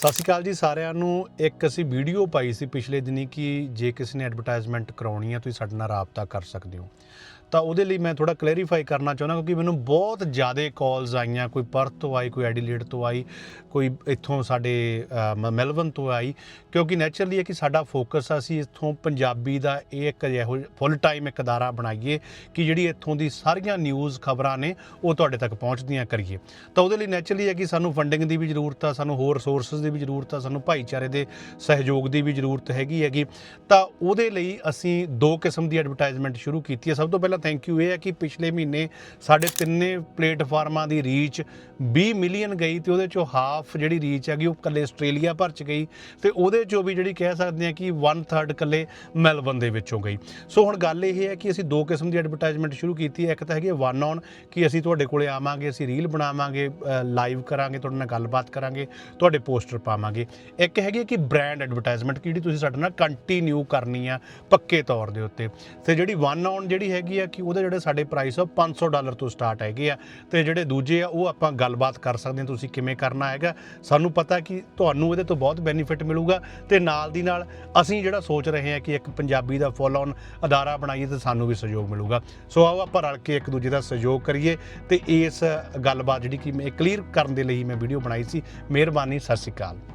ਸਤਿ ਸ਼੍ਰੀ ਅਕਾਲ ਜੀ ਸਾਰਿਆਂ ਨੂੰ। ਇੱਕ ਅਸੀਂ ਵੀਡੀਓ ਪਾਈ ਸੀ ਪਿਛਲੇ ਦਿਨੀ ਕਿ ਜੇ ਕਿਸੇ ਨੇ ਐਡਵਰਟਾਈਜ਼ਮੈਂਟ ਕਰਾਉਣੀ ਹੈ ਤੁਸੀਂ ਸਾਡੇ ਨਾਲ ਰਾਬਤਾ ਕਰ ਸਕਦੇ ਹੋ। ਤਾਂ ਉਹਦੇ ਲਈ ਮੈਂ ਥੋੜਾ ਕਲੈਰੀਫਾਈ ਕਰਨਾ ਚਾਹੁੰਦਾ ਕਿਉਂਕਿ ਮੈਨੂੰ ਬਹੁਤ ਜ਼ਿਆਦਾ ਕਾਲਸ ਆਈਆਂ, ਕੋਈ ਪਰਥ ਤੋਂ ਆਈ, ਕੋਈ ਐਡੀਲੇਡ ਤੋਂ ਆਈ, ਕੋਈ ਇੱਥੋਂ ਸਾਡੇ ਮ- ਮੈਲਬਨ ਤੋਂ ਆਈ। ਕਿਉਂਕਿ ਨੈਚੁਰਲੀ ਹੈ ਕਿ ਸਾਡਾ ਫੋਕਸ ਆ, ਅਸੀਂ ਇੱਥੋਂ ਪੰਜਾਬੀ ਦਾ ਇਹ ਇੱਕ ਇਹੋ ਫੁੱਲ ਟਾਈਮ ਇੱਕ ਅਦਾਰਾ ਬਣਾਈਏ ਕਿ ਜਿਹੜੀ ਇੱਥੋਂ ਦੀ ਸਾਰੀਆਂ ਨਿਊਜ਼ ਖਬਰਾਂ ਨੇ, ਉਹ ਤੁਹਾਡੇ ਤੱਕ ਪਹੁੰਚਦੀਆਂ ਕਰੀਏ। ਤਾਂ ਉਹਦੇ ਲਈ ਨੈਚੁਰਲੀ ਹੈ ਕਿ ਸਾਨੂੰ ਫੰਡਿੰਗ ਦੀ ਵੀ ਜ਼ਰੂਰਤ ਆ, ਸਾਨੂੰ ਹੋਰ ਰਿਸੋਰਸਸ ਦੀ ਵੀ ਜ਼ਰੂਰਤ ਆ, ਸਾਨੂੰ ਭਾਈਚਾਰੇ ਦੇ ਸਹਿਯੋਗ ਦੀ ਵੀ ਜ਼ਰੂਰਤ ਹੈਗੀ ਹੈਗੀ। ਤਾਂ ਉਹਦੇ ਲਈ ਅਸੀਂ ਦੋ ਕਿਸਮ ਦੀ ਐਡਵਰਟਾਈਜ਼ਮੈਂਟ ਸ਼ੁਰੂ ਕੀਤੀ ਹੈ। ਸਭ ਤੋਂ ਪਹਿਲਾਂ ਥੈਂਕ ਯੂ ਇਹ ਹੈ ਕਿ ਪਿਛਲੇ ਮਹੀਨੇ ਸਾਡੇ ਤਿੰਨੇ ਪਲੇਟਫਾਰਮਾਂ ਦੀ ਰੀਚ 20 ਮਿਲੀਅਨ ਗਈ ਤੇ ਉਹਦੇ ਚੋਂ ਹਾਫ ਜਿਹੜੀ ਰੀਚ ਹੈਗੀ ਉਹ ਕੱਲੇ ਆਸਟ੍ਰੇਲੀਆ ਭਰ ਚ ਗਈ ਤੇ ਉਹਦੇ ਚੋਂ ਵੀ ਜਿਹੜੀ ਕਹਿ ਸਕਦੇ ਹਾਂ ਕਿ 1/3 ਕੱਲੇ ਮੈਲਬਨ ਦੇ ਵਿੱਚੋਂ ਗਈ। ਸੋ ਹੁਣ ਗੱਲ ਇਹ ਹੈ ਕਿ ਅਸੀਂ ਦੋ ਕਿਸਮ ਦੀ ਐਡਵਰਟਾਈਜ਼ਮੈਂਟ ਸ਼ੁਰੂ ਕੀਤੀ ਹੈ। ਇੱਕ ਤਾਂ ਹੈਗੀ ਵਨ ਔਨ ਕਿ ਅਸੀਂ ਤੁਹਾਡੇ ਕੋਲੇ ਆਵਾਂਗੇ, ਅਸੀਂ ਰੀਲ ਬਣਾਵਾਂਗੇ ਲਾਈਵ ਕਰਾਂਗੇ, ਤੁਹਾਡੇ ਨਾਲ ਗੱਲਬਾਤ ਕਰਾਂਗੇ, ਤੁਹਾਡੇ ਪੋਸਟਰ ਪਾਵਾਂਗੇ। ਇੱਕ ਹੈਗੀ ਕਿ ਬ੍ਰਾਂਡ ਐਡਵਰਟਾਈਜ਼ਮੈਂਟ ਕਿਹੜੀ ਤੁਸੀਂ ਸਾਡੇ ਨਾਲ ਕੰਟੀਨਿਊ ਕਰਨੀ ਆ ਪੱਕੇ ਤੌਰ ਦੇ ਉੱਤੇ। ਤੇ ਜਿਹੜੀ ਵਨ ਔਨ ਜਿਹੜੀ ਹੈਗੀ ਆ ਕਿ ਉਹਦੇ ਜਿਹੜੇ ਸਾਡੇ ਪ੍ਰਾਈਸ ਆ ਉਹ 500 ਡਾਲਰ ਤੋਂ ਸਟਾਰਟ ਹੈਗੇ ਆ। ਤੇ ਜਿਹੜੇ ਦੂਜੇ ਆ ਉਹ ਆਪਾਂ ਗੱਲਬਾਤ ਕਰ ਸਕਦੇ ਹਾਂ ਤੁਸੀਂ ਕਿਵੇਂ ਕਰਨਾ ਹੈਗਾ। ਸਾਨੂੰ ਪਤਾ ਕਿ ਤੁਹਾਨੂੰ ਇਹਦੇ ਤੋਂ ਬਹੁਤ ਬੈਨੀਫਿਟ ਮਿਲੂਗਾ ਤੇ ਨਾਲ ਦੀ ਨਾਲ ਅਸੀਂ ਜਿਹੜਾ ਸੋਚ ਰਹੇ ਹਾਂ ਕਿ ਇੱਕ ਪੰਜਾਬੀ ਦਾ ਫੁੱਲ ਔਨ ਅਦਾਰਾ ਬਣਾਈਏ ਤੇ ਸਾਨੂੰ ਵੀ ਸਹਿਯੋਗ ਮਿਲੂਗਾ। ਸੋ ਆਓ ਆਪਾਂ ਰਲ ਕੇ ਇੱਕ ਦੂਜੇ ਦਾ ਸਹਿਯੋਗ ਕਰੀਏ ਤੇ ਇਸ ਗੱਲਬਾਤ ਜਿਹੜੀ ਕਿ ਮੈਂ ਕਲੀਅਰ ਕਰਨ ਦੇ ਲਈ ਮੈਂ ਵੀਡੀਓ ਬਣਾਈ ਸੀ। ਮਿਹਰਬਾਨੀ, ਸਤਿ ਸ਼੍ਰੀ ਅਕਾਲ। capital.